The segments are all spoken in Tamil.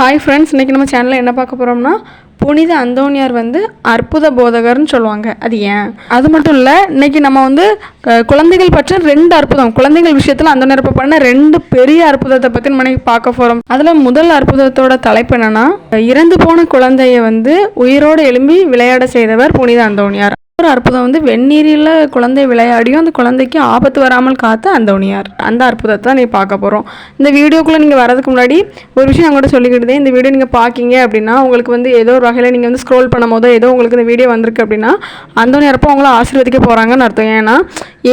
ஹாய் ஃப்ரெண்ட்ஸ் இன்றைக்கி நம்ம சேனலில் என்ன பார்க்க போகிறோம்னா புனித அந்தோனியார் வந்து அற்புத போதகர்னு சொல்லுவாங்க. அது ஏன்? அது மட்டும் இல்லை இன்றைக்கி நம்ம வந்து குழந்தைகள் பற்ற ரெண்டு அற்புதம் குழந்தைகள் விஷயத்தில் அந்தோனியார் இப்ப பண்ண ரெண்டு பெரிய அற்புதத்தை பற்றி நம்ம இன்னைக்கு பார்க்க போகிறோம் அதில் முதல் அற்புதத்தோட தலைப்பு என்னென்னா இறந்து போன குழந்தைய வந்து உயிரோடு எழும்பி விளையாட செய்தவர் புனித அந்தோனியார். ஒரு அற்புதம் வந்து வெந்நீரில் குழந்தை விளையாடியும் அந்த குழந்தைக்கு ஆபத்து வராமல் காத்த அந்தோனியார் அந்த அற்புதத்தை தான் நீங்கள் பார்க்க போகிறோம் இந்த வீடியோக்குள்ளே நீங்கள் வரதுக்கு முன்னாடி ஒரு விஷயம் நான் கூட சொல்லிக்கிட்டே இந்த வீடியோ நீங்கள் பார்க்கிங்க அப்படின்னா உங்களுக்கு வந்து ஏதோ ஒரு வகையில் நீங்கள் வந்து ஸ்க்ரோல் பண்ணும் போதோ ஏதோ உங்களுக்கு இந்த வீடியோ வந்திருக்கு அப்படின்னா அந்தோனியாரப்போ அவங்கள ஆசீர்வதிக்க போகிறாங்கன்னு அர்த்தம். ஏன்னா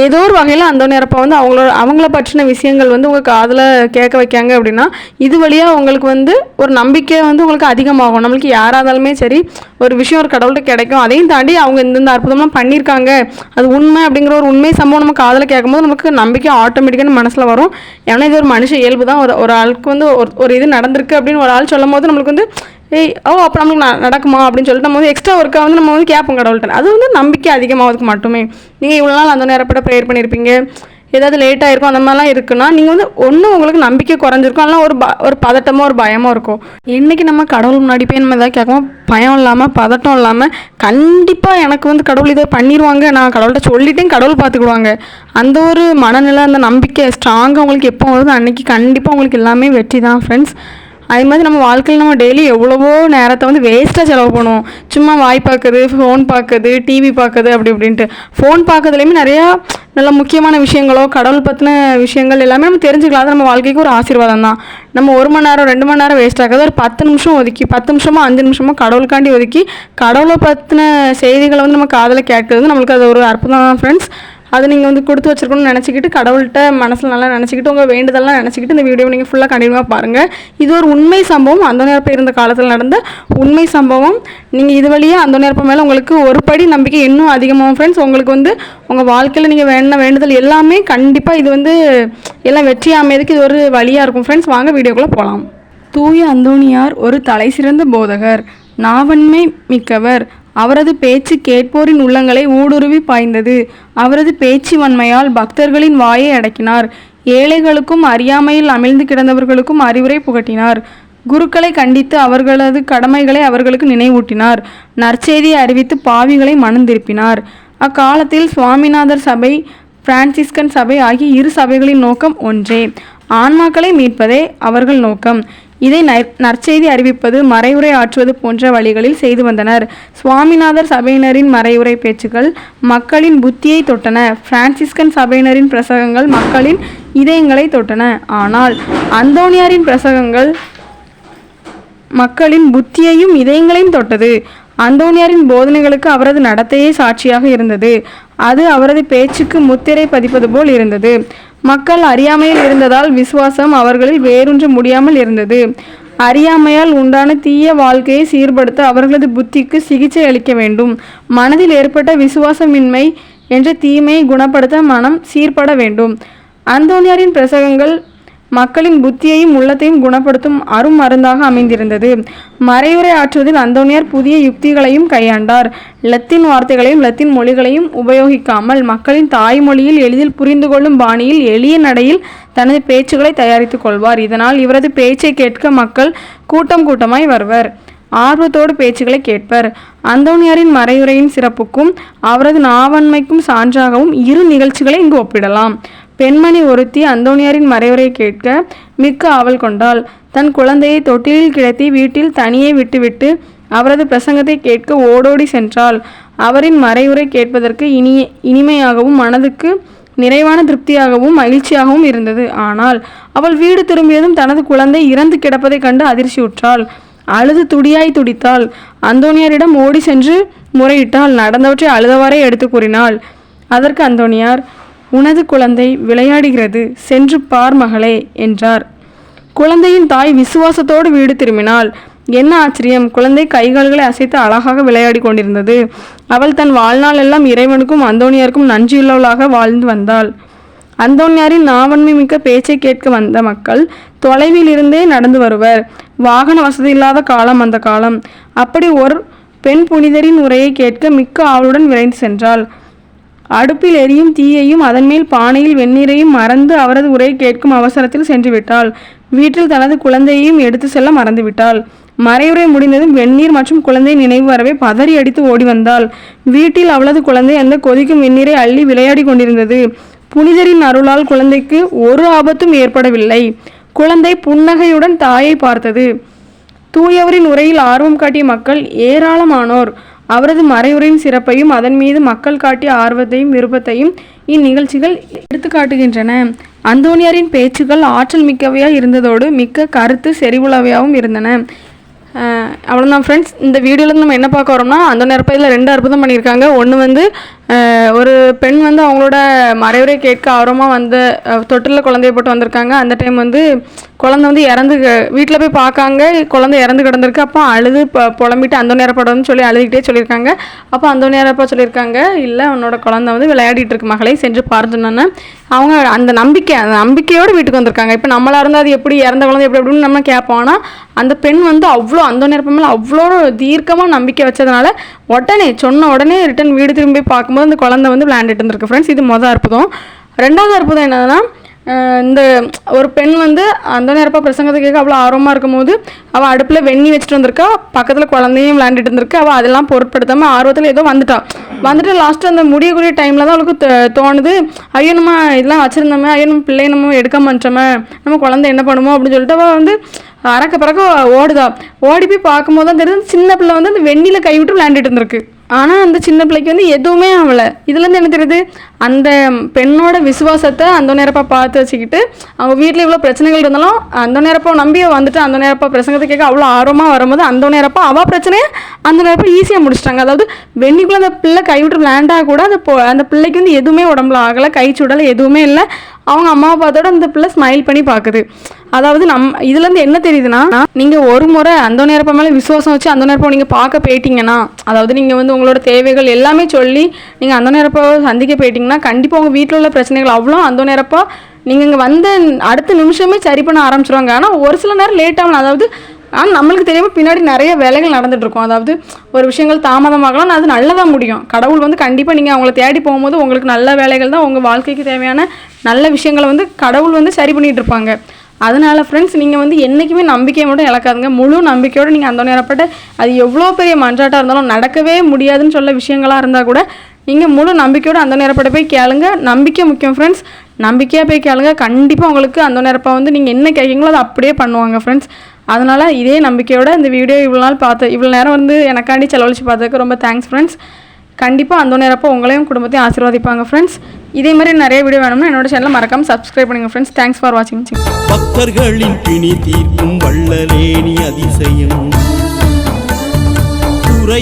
ஏதோ ஒரு வகையில் அந்தோனியாரப்போ வந்து அவங்களோட அவங்கள பற்றின விஷயங்கள் வந்து உங்கள் காதில் கேட்க வைக்காங்க அப்படின்னா இது வழியாக உங்களுக்கு வந்து ஒரு நம்பிக்கை வந்து உங்களுக்கு அதிகமாகும். நம்மளுக்கு யாராக இருந்தாலுமே சரி ஒரு விஷயம் ஒரு கடவுள்கிட்ட கிடைக்கும். அதையும் தாண்டி அவங்க இந்தந்த அற்புதம் அற்புதம்லாம் பண்ணியிருக்காங்க. அது உண்மை அப்படிங்கிற ஒரு உண்மை சம்பவம் நம்ம காதில் கேட்கும்போது நமக்கு நம்பிக்கை ஆட்டோமேட்டிக்காக மனசில் வரும். ஏன்னா இது ஒரு மனுஷ இயல்பு தான். ஒரு ஒரு ஆளுக்கு வந்து ஒரு ஒரு இது நடந்திருக்கு அப்படின்னு ஒரு ஆள் சொல்லும் போது நம்மளுக்கு வந்து ஏய் ஓ அப்போ நம்மளுக்கு ந- நடக்குமா? அப்படின்னு சொல்லிட்டு நம்ம வந்து எக்ஸ்ட்ரா ஒர்க்காக வந்து நம்ம வந்து கேட்போம் கடவுள்கிட்ட. அது வந்து நம்பிக்கை அதிகமாகிறதுக்கு மட்டுமே. நீங்கள் இவ்வளோ நாள் அந்த நேரப்பட ப்ரேயர் பண்ணியிருப்பீங்க ஏதாவது லேட் ஆயிருக்கும் அந்த மாதிரிலாம் இருக்குன்னா நீங்கள் வந்து ஒன்றும் உங்களுக்கு நம்பிக்கை குறைஞ்சிருக்கும் அதெல்லாம் ஒரு ப ஒரு பதட்டமோ ஒரு பயமோ இருக்கும். இன்றைக்கி நம்ம கடவுள் முன்னாடி போய் நம்ம எதாவது கேட்கும் பயம் இல்லாமல் பதட்டம் இல்லாமல் கண்டிப்பாக எனக்கு வந்து கடவுள் இதை பண்ணிடுவாங்க நான் கடவுள்கிட்ட சொல்லிட்டேன் கடவுள் பார்த்துக்கிடுவாங்க. அந்த ஒரு மனநிலை அந்த நம்பிக்கை ஸ்ட்ராங்காக உங்களுக்கு எப்போ வருது அன்றைக்கி கண்டிப்பாக உங்களுக்கு எல்லாமே வெற்றி தான் ஃப்ரெண்ட்ஸ் அது மாதிரி நம்ம வாழ்க்கையில் நம்ம டெய்லி எவ்வளவோ நேரத்தை வந்து வேஸ்ட்டாக செலவு பண்ணுவோம். சும்மா வாய் பார்க்குது ஃபோன் பார்க்குது டிவி பார்க்குது அப்படி இப்படின்ட்டு. ஃபோன் பார்க்கறதுலையுமே நிறையா நல்ல முக்கியமான விஷயங்களோ கடவுள் பற்றின விஷயங்கள் எல்லாமே நம்ம தெரிஞ்சுக்கலாம். அது நம்ம வாழ்க்கைக்கு ஒரு ஆசீர்வாதம் தான். நம்ம ஒரு மணி நேரம் ரெண்டு மணி நேரம் வேஸ்ட் ஆகாது. ஒரு பத்து நிமிஷம் ஒதுக்கி பத்து நிமிஷமோ அஞ்சு நிமிஷமோ கடவுளுக்காண்டி ஒதுக்கி கடவுளை பற்றின செய்திகளை வந்து நம்ம காதில் கேட்கறது நம்மளுக்கு அது ஒரு அற்புதம் தான் ஃப்ரெண்ட்ஸ் அது நீங்கள் வந்து கொடுத்து வச்சிருக்கணும்னு நினச்சிக்கிட்டு கடவுள்கிட்ட மனசில் நல்லா நினச்சிக்கிட்டு உங்கள் வேண்டுதெல்லாம் நினச்சிக்கிட்டு இந்த வீடியோ நீங்கள் ஃபுல்லாக கண்டினியூவாக பாருங்கள் இது ஒரு உண்மை சம்பவம். அந்த நேரப்ப இருந்த காலத்தில் நடந்த உண்மை சம்பவம். நீங்கள் இது வழியாக அந்த நேரப்ப மேலே உங்களுக்கு ஒரு படி நம்பிக்கை இன்னும் அதிகமாகும் ஃப்ரெண்ட்ஸ் உங்களுக்கு வந்து உங்கள் வாழ்க்கையில் நீங்கள் வேண வேண்டுதல் எல்லாமே கண்டிப்பாக இது வந்து எல்லாம் வெற்றி அமையதுக்கு இது ஒரு வழியாக இருக்கும் ஃப்ரெண்ட்ஸ் வாங்க வீடியோக்குள்ளே போகலாம் தூய அந்தோணியார் ஒரு தலைசிறந்த போதகர் நாவன்மை மிக்கவர். அவரது பேச்சு கேட்போரின் உள்ளங்களை ஊடுருவி பாய்ந்தது. அவரது பேச்சு வன்மையால் பக்தர்களின் வாயை அடக்கினார். ஏழைகளுக்கும் அறியாமையில் அமிழ்ந்து கிடந்தவர்களுக்கும் அறிவுரை புகட்டினார். குருக்களை கண்டித்து அவர்களது கடமைகளை அவர்களுக்கு நினைவூட்டினார். நற்செய்தியை அறிவித்து பாவிகளை மனந்திருப்பினார். அக்காலத்தில் சுவாமிநாதர் சபை பிரான்சிஸ்கன் சபை ஆகிய இரு சபைகளின் நோக்கம் ஒன்றே. ஆன்மாக்களை மீட்பதே அவர்கள் நோக்கம். இதை நற்செய்தி அறிவிப்பது மறைவுரை ஆற்றுவது போன்ற வழிகளில் செய்து வந்தனர். சுவாமிநாதர் சபையினரின் மறைவுரை பேச்சுக்கள் மக்களின் புத்தியை தொட்டன. பிரான்சிஸ்கன் சபையினரின் பிரசங்கங்கள் மக்களின் இதயங்களை தொட்டன. ஆனால் அந்தோனியாரின் பிரசங்கங்கள் மக்களின் புத்தியையும் இதயங்களையும் தொட்டது. அந்தோனியாரின் போதனைகளுக்கு அவரது நடத்தையே சாட்சியாக இருந்தது. அது அவரது பேச்சுக்கு முத்திரை பதிப்பது போல் இருந்தது. மக்கள் அறியாமையில் இருந்ததால் விசுவாசம் அவர்களில் வேரூன்ற முடியாமல் இருந்தது. அறியாமையால் உண்டான தீய வாழ்க்கையை சீர்படுத்த அவர்களது புத்திக்கு சிகிச்சை அளிக்க வேண்டும். மனதில் ஏற்பட்ட விசுவாசமின்மை என்ற தீமையை குணப்படுத்த மனம் சீர்பட வேண்டும். அந்தோனியாரின் பிரசங்கங்கள் மக்களின் புத்தியையும் உள்ளத்தையும் குணப்படுத்தும் அரும் மருந்தாக அமைந்திருந்தது. மறைவுரை ஆற்றுவதில் அந்தோனியார் புதிய யுக்திகளையும் கையாண்டார். லத்தீன் வார்த்தைகளையும் லத்தீன் மொழிகளையும் உபயோகிக்காமல் மக்களின் தாய்மொழியில் எளிதில் புரிந்து கொள்ளும் பாணியில் எளிய நடையில் தனது பேச்சுகளை தயாரித்துக் கொள்வார். இதனால் இவரது பேச்சை கேட்க மக்கள் கூட்டம் கூட்டமாய் வருவர். ஆர்வத்தோடு பேச்சுகளை கேட்பர். அந்தோனியாரின் மறையுரையின் சிறப்புக்கும் அவரது நாவன்மைக்கும் சான்றாகவும் இரு நிகழ்ச்சிகளை இங்கு ஒப்பிடலாம். பெண்மணி ஒருத்தி அந்தோனியாரின் மறைவுரை கேட்க மிக்க ஆவல் கொண்டாள். தன் குழந்தையை தொட்டிலில் கிடத்தி வீட்டில் தனியே விட்டுவிட்டு அவரது பிரசங்கத்தை கேட்க ஓடோடி சென்றாள். அவரின் மறைவுரை கேட்பதற்கு இனிய இனிமையாகவும் மனதுக்கு நிறைவான திருப்தியாகவும் மகிழ்ச்சியாகவும் இருந்தது. ஆனால் அவள் வீடு திரும்பியதும் தனது குழந்தை இறந்து கிடப்பதைக் கண்டு அதிர்ச்சியுற்றாள் அழுது துடியாய் துடித்தாள். அந்தோனியாரிடம் ஓடி சென்று முறையிட்டால் நடந்தவற்றை அழுதவாறே எடுத்து கூறினாள். அதற்கு அந்தோனியார் உனது குழந்தை விளையாடுகிறது சென்று பார் மகளே என்றார். குழந்தையின் தாய் விசுவாசத்தோடு வீடு திரும்பினாள். என்ன ஆச்சரியம் குழந்தை கைகால்களை அசைத்து அழகாக விளையாடி கொண்டிருந்தது. அவள் தன் வாழ்நாள் எல்லாம் இறைவனுக்கும் அந்தோனியாருக்கும் நன்றியுள்ளவளாக வாழ்ந்து வந்தாள். அந்தோனியாரின் நாவன்மை மிக்க பேச்சை கேட்க வந்த மக்கள் தொலைவில் இருந்தே நடந்து வருவர். வாகன வசதி இல்லாத காலம் அந்த காலம். அப்படி ஒரு பெண் புனிதரின் உரையை கேட்க மிக்க ஆவலுடன் விரைந்து சென்றாள். அடுப்பில் எரியும் தீயையும் அதன்மேல் பானையில் வெந்நீரையும் மறந்து அவரது உரை கேட்கும் அவசரத்தில் சென்று விட்டாள் வீட்டில் தனது குழந்தையையும் எடுத்து செல்ல மறந்துவிட்டாள். மறைவுரை முடிந்ததும் வெந்நீர் மற்றும் குழந்தை நினைவு வரவே பதறி அடித்து ஓடி வந்தாள். வீட்டில் அவளது குழந்தை அந்த கொதிக்கும் வெந்நீரை அள்ளி விளையாடி கொண்டிருந்தது. புனிதரின் அருளால் குழந்தைக்கு ஒரு ஆபத்தும் ஏற்படவில்லை. குழந்தை புன்னகையுடன் தாயை பார்த்தது. தூயவரின் உரையில் ஆர்வம் காட்டிய மக்கள் ஏராளமானோர் அவரது மறையுரையின் சிறப்பையும் அதன் மீது மக்கள் காட்டிய ஆர்வத்தையும் விருப்பத்தையும் இந்நிகழ்ச்சிகள் எடுத்து காட்டுகின்றன. அந்தோனியாரின் பேச்சுகள் ஆற்றல் மிக்கவையாக இருந்ததோடு மிக்க கருத்து செறிவுளவையாகவும் இருந்தன. அவ்வளோதான் ஃப்ரெண்ட்ஸ் இந்த வீடியோவில் நம்ம என்ன பார்க்க வரோம்னா அந்த நேரப்பதில் ரெண்டு அற்புதம் பண்ணியிருக்காங்க. ஒன்று வந்து ஒரு பெண் வந்து அவங்களோட மறைவுரை கேட்க ஆர்வமாக வந்து தொட்டிலில் குழந்தைய போட்டு வந்திருக்காங்க. அந்த டைம் வந்து குழந்தை வந்து இறந்து வீட்டில் போய் பார்க்காங்க. குழந்தை இறந்து கிடந்திருக்கு. அப்போ அழுது இப்போ புலம்பிட்டு அந்த நேரப்படம்னு சொல்லி அழுதுகிட்டே சொல்லியிருக்காங்க. அப்போ அந்த நேரப்பா சொல்லியிருக்காங்க இல்லை உன்னோட குழந்தை வந்து விளையாடிட்டு இருக்கு மகளை சென்று பார்த்துனோன்னே அவங்க அந்த நம்பிக்கை அந்த நம்பிக்கையோடு வீட்டுக்கு வந்திருக்காங்க. இப்போ நம்மளாக இருந்தால் அது எப்படி இறந்த குழந்தை எப்படி எப்படின்னு நம்ம கேட்போம். ஆனால் அந்த பெண் வந்து அவ்வளோ அந்த நேரப்ப மேலே அவ்வளோ தீர்க்கமாக நம்பிக்கை வச்சதுனால உடனே சொன்ன உடனே ரிட்டன் வீடு திரும்பி பார்க்கும்போது அந்த குழந்தை வந்து விளையாண்டுட்டு இருந்திருக்கு. ஃப்ரெண்ட்ஸ் இது மொதல் அற்புதம். ரெண்டாவது அற்புதம் என்னதுன்னா இந்த ஒரு பெண் வந்து அந்த நேரப்பா பிரசங்கத்தை கேட்க அவ்வளோ ஆர்வமாக இருக்கும்போது அவள் அடுப்பில் வெண்ணி வச்சுட்டு வந்திருக்கா. பக்கத்தில் குழந்தையும் விளையாண்டுட்டு இருந்திருக்கு. அவள் அதெல்லாம் பொருட்படுத்தாமல் ஆர்வத்தில் ஏதோ வந்துட்டா. வந்துட்டு லாஸ்ட்டு அந்த முடியக்கூடிய டைமில் தான் அவளுக்கு தோ- தோணுது. ஐயோ நம்ம இதெல்லாம் வச்சுருந்தோமே. ஐயோ நம்ம பிள்ளைய நம்ம எடுக்க மாட்டோமே. நம்ம குழந்தை என்ன பண்ணுமோ அப்படின்னு சொல்லிட்டு அவள் வந்து அறக்க பறக்க ஓடுதா. ஓடி போய் பார்க்கும்போது தான் தெரியுது சின்ன பிள்ளை வந்து அந்த வெண்ணில கை விட்டு விளையாண்டுட்டு இருந்திருக்கு. ஆனால் அந்த சின்ன பிள்ளைக்கு வந்து எதுவுமே ஆகலை இதுலேருந்து என்ன தெரியுது? அந்த பெண்ணோட விசுவாசத்தை அந்த நேரப்பா பார்த்து வச்சுக்கிட்டு அவங்க வீட்டில் இவ்வளோ பிரச்சனைகள் இருந்தாலும் அந்த நேரப்பா நம்பி வந்துட்டு அந்த நேரப்பா பிரசங்கத்தை கேட்க அவ்வளோ ஆர்வமாக வரும்போது அந்த நேரப்பா அவள் பிரச்சனையை அந்த நேரப்பா ஈஸியாக முடிச்சிட்டாங்க. அதாவது வெண்ணிக்குள்ளே அந்த பிள்ளை கைவிட்டு லேண்டாக கூட அந்த அந்த பிள்ளைக்கு வந்து எதுவுமே உடம்புல ஆகலை கை சுடலை எதுவுமே இல்லை. அவங்க அம்மாவை பார்த்தோட அந்த பிள்ளை ஸ்மைல் பண்ணி பார்க்குது. அதாவது நம் இதுலேருந்து என்ன தெரியுதுன்னா நீங்கள் ஒரு முறை அந்த நேரப்ப மேலே விசுவாசம் வச்சு அந்த நேரப்போ நீங்கள் பார்க்க போயிட்டீங்கன்னா அதாவது நீங்கள் வந்து உங்களோட தேவைகள் எல்லாமே சொல்லி நீங்கள் அந்த நேரப்போ சந்திக்க போயிட்டீங்கன்னா கண்டிப்பாக உங்கள் வீட்டில் உள்ள பிரச்சனைகள் அவ்வளோ அந்த நேரப்போ நீங்கள் இங்கே வந்த அடுத்த நிமிஷமே சரி பண்ண ஆரம்பிச்சிருவாங்க. ஆனால் ஒரு சில நேரம் லேட் ஆகணும் அதாவது ஆனால் நம்மளுக்கு தெரியாமல் பின்னாடி நிறைய வேலைகள் நடந்துகிட்ருக்கும் அதாவது ஒரு விஷயங்கள் தாமதமாகலாம் அது நல்லதாக முடியும். கடவுள் வந்து கண்டிப்பாக நீங்கள் அவங்கள தேடி போகும்போது உங்களுக்கு நல்ல வேலைகள் தான் உங்கள் வாழ்க்கைக்கு தேவையான நல்ல விஷயங்களை வந்து கடவுள் வந்து சரி பண்ணிகிட்டு இருப்பாங்க அதனால ஃப்ரெண்ட்ஸ் நீங்கள் வந்து என்றைக்குமே நம்பிக்கையை மட்டும் இழக்காதுங்க. முழு நம்பிக்கையோடு நீங்கள் அந்த நேரப்பட்ட அது எவ்வளோ பெரிய மன்றாட்டாக இருந்தாலும் நடக்கவே முடியாதுன்னு சொல்ல விஷயங்களாக இருந்தால் கூட நீங்கள் முழு நம்பிக்கையோடு அந்த நேரப்பட்ட போய் கேளுங்க. நம்பிக்கை முக்கியம் ஃப்ரெண்ட்ஸ் நம்பிக்கையாக போய் கேளுங்க. கண்டிப்பாக உங்களுக்கு அந்த நேரப்பா வந்து நீங்கள் என்ன கேட்குறீங்களோ அதை அப்படியே பண்ணுவாங்க ஃப்ரெண்ட்ஸ் அதனால் இதே நம்பிக்கையோட இந்த வீடியோ இவ்வளோ நாள் பார்த்து இவ்வளோ நேரம் வந்து எனக்காண்டி செலவழித்து பார்த்ததுக்கு ரொம்ப தேங்க்ஸ் ஃப்ரெண்ட்ஸ் கண்டிப்பாக அந்த நேரப்போ உங்களையும் குடும்பத்தையும் ஆசீர்வாதிப்பாங்க ஃப்ரெண்ட்ஸ் இதே மாதிரி நிறைய வீடியோ வேணும்னா என்னோட சேனலை மறக்காம சப்ஸ்கிரைப் பண்ணுங்க ஃப்ரெண்ட்ஸ் தேங்க்ஸ் ஃபார் வாட்சிங் பக்தர்களின் பிணி தீர்க்கும் வள்ளலேனி அதிசயம்.